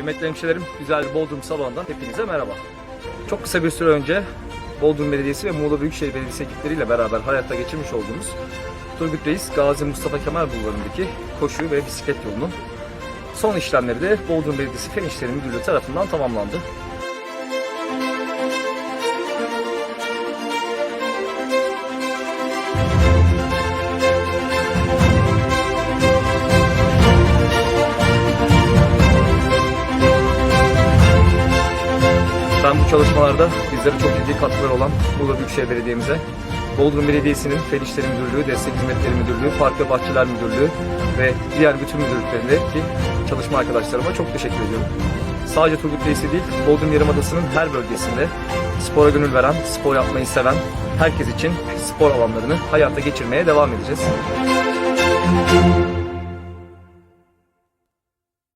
Kıymetli hemşehrilerim, güzel bir Bodrum salonundan hepinize merhaba. Çok kısa bir süre önce Bodrum Belediyesi ve Muğla Büyükşehir Belediyesi ekipleriyle beraber hayatta geçirmiş olduğumuz Turgut Reis Gazi Mustafa Kemal Bulvarı'ndaki koşu ve bisiklet yolunun son işlemleri de Bodrum Belediyesi Fen İşleri Müdürlüğü tarafından tamamlandı. Çalışmalarda bizlere çok ciddi katkıları olan Muğla Büyükşehir Belediye'mize, Bodrum Belediyesi'nin Fen İşleri Müdürlüğü, Destek Hizmetleri Müdürlüğü, Park ve Bahçeler Müdürlüğü ve diğer bütün müdürlüklerindeki çalışma arkadaşlarıma çok teşekkür ediyorum. Sadece Turgut Reis'i değil, Bodrum Yarımadası'nın her bölgesinde spora gönül veren, spor yapmayı seven herkes için spor alanlarını hayata geçirmeye devam edeceğiz.